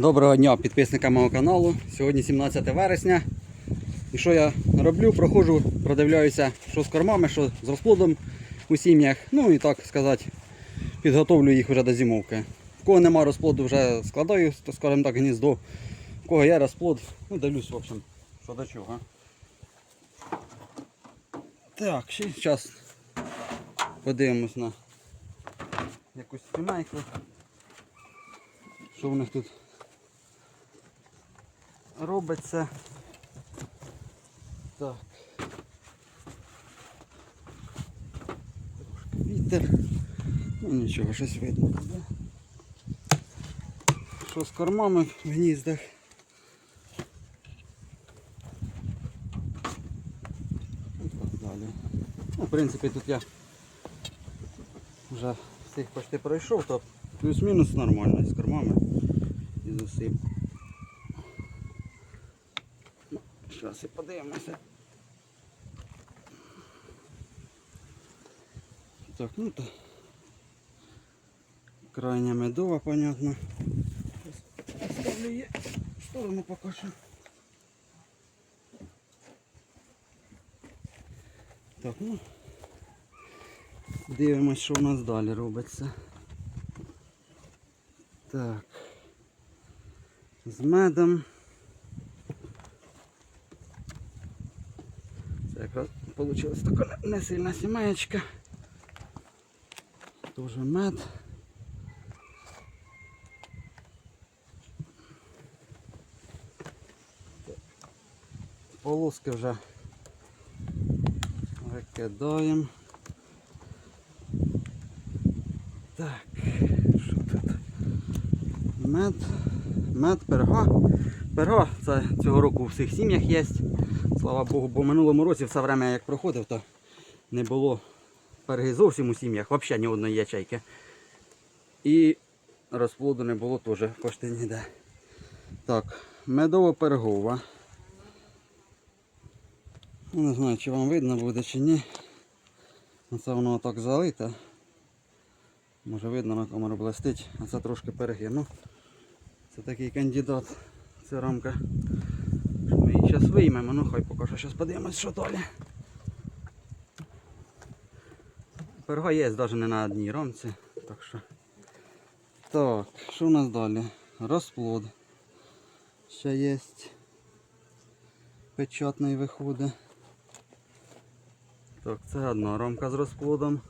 Доброго дня підписникам мого каналу. Сьогодні 17 вересня. І що я роблю? Проходжу, продивляюся, що з кормами, що з розплодом у сім'ях. Ну і так сказати, підготовлю їх вже до зимовки. В кого нема розплоду, вже складаю, скажімо так, гніздо. В кого є розплод, ну дивлюсь, в общем, що до чого. Так, ще зараз подивимось на якусь сімейку. Що в них тут робиться? Так. Трошки вітер. Ну нічого, щось видно. Що з кормами в гніздах? І так далі. Ну, в принципі, тут я вже всіх почти пройшов, то плюс-мінус нормально з кормами і з усім. Зараз і подивимося. Так, ну то крайня медова, понятно. Ставлю її в сторону поки що. Так, ну. Дивимось, що у нас далі робиться. Так. З медом. Якраз вийшла така не сильна сімеєчка. Тоже мед. Полоски вже викидаємо. Так, що тут? Мед, мед, перга. Перга це цього року у всіх сім'ях є. Слава Богу, бо в минулому році все время як проходив, то не було перги зовсім у сім'ях, взагалі ні одної ячейки. І розплоду не було теж почти ніде. Так, медово-пергова. Ну, Не знаю, чи вам видно буде чи ні. Ну, Це воно так залите. Може видно на камеру блестить, а це трошки перегин. Ну, це такий кандидат. Це рамка. Ми її зараз виймемо, ну хай поки що зараз подивимось, що далі. Перга є навіть не на одній рамці. Так що. Так, що у нас далі? Розплод. Ще є. Печатний виходить. Так, це одна рамка з розплодом.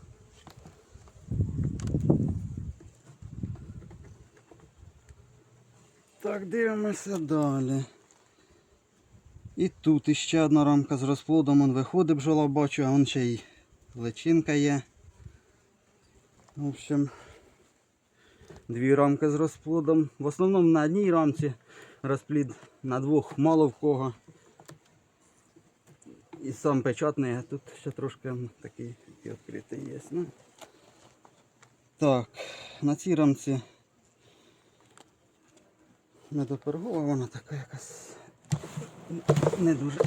Так, дивимося далі. І тут іще одна рамка з розплодом, он виходить бджола бачу, а вон ще й личинка є. В общем, дві рамки з розплодом. В основному на одній рамці розплід на двох мало в кого. І сам печатний, а тут ще трошки такий відкритий є. Ну. Так, на цій рамці медопергова, вона така якась не дуже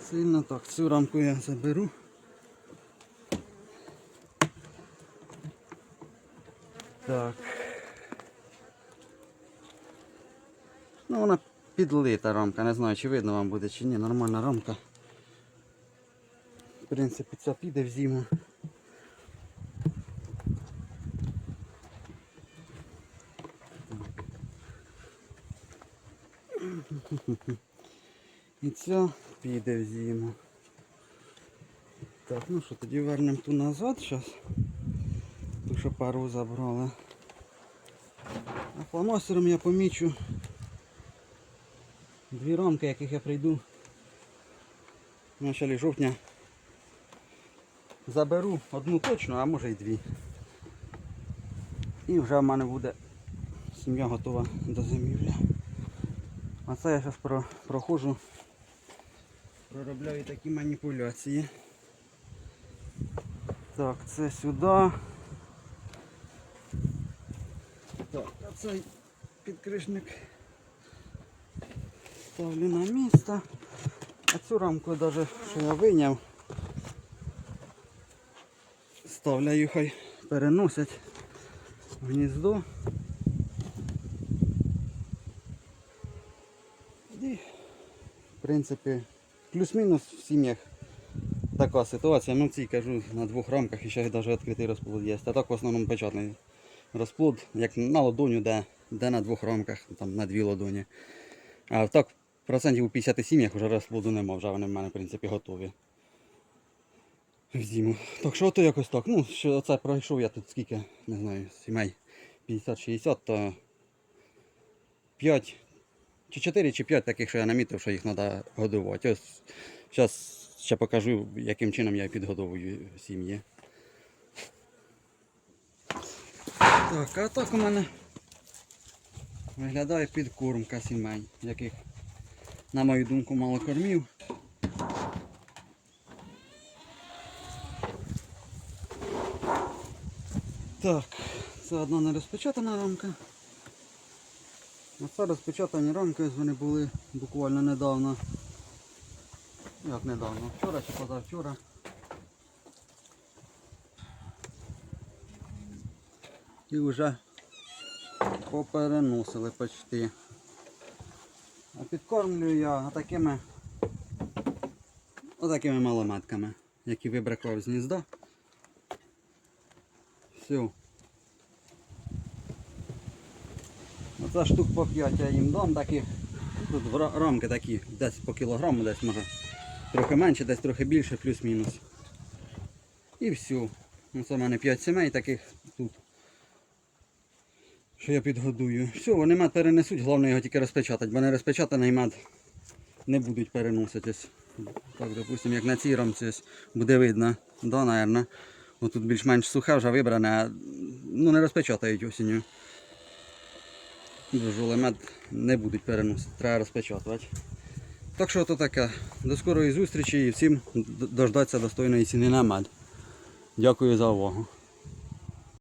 сильно. Так, цю рамку я заберу. Так. Ну вона підлита рамка, не знаю чи видно вам буде чи ні, нормальна рамка. В принципі, ця піде в зиму. І ця піде в зиму. Так, ну що, тоді вернемо ту назад зараз. Ту, що пару забрали. А фломастером я помічу дві рамки, яких я прийду. В началі жовтня заберу одну точно, а може й дві. І вже в мене буде сім'я готова до зимівлі. А це я зараз про, проходжу, проробляю такі маніпуляції. Так, це сюди. Так, а цей підкришник ставлю на місце. А цю рамку навіть, що я вийняв, ставляю, хай переносять в гніздо. Принципі, плюс-мінус в сім'ях така ситуація. Ну, в цій кажу на двох рамках і ще навіть відкритий розплод є. А так в основному печатний розплод, як на ладоню, де, де на двох рамках, там на дві ладоні. А так, процентів у 50 сім'ях вже розплоду нема, вже вони в мене, в принципі, готові. В зиму. Так що то якось так. Ну, що це пройшов я тут скільки, не знаю, сімей 50-60, то 5 чи 4 чи 5 таких, що я намітив, що їх треба годувати. Ось зараз ще покажу, яким чином я підгодовую сім'ї. Так, а так у мене виглядає підкормка сімей, яких, на мою думку, мало кормів. Так, це одна не розпечатана рамка. А це розпечатані рамки, вони були буквально недавно. Як недавно? Вчора чи позавчора. І вже попереносили почти. А підкормлюю я такими отакими малометками, які вибракував з гнізда. Все. Оце штук по 5 я їм дам таких. Тут рамки такі, десь по кілограму, десь може трохи менше, десь трохи більше, плюс-мінус. І все. Оце в мене 5 сімей таких тут. Що я підгодую. Все, вони мед перенесуть, головне його тільки розпечатати, бо не розпечатаний мед не будуть переноситись. Так, допустимо, як на цій рамці буде видно. Да, наверное. Отут більш-менш сухе вже вибране, а ну, не розпечатають осінню. Бо мед не будуть переносити, треба розпечатувати. Так що то таке. До скорої зустрічі і всім дождатися достойної ціни на мед. Дякую за увагу.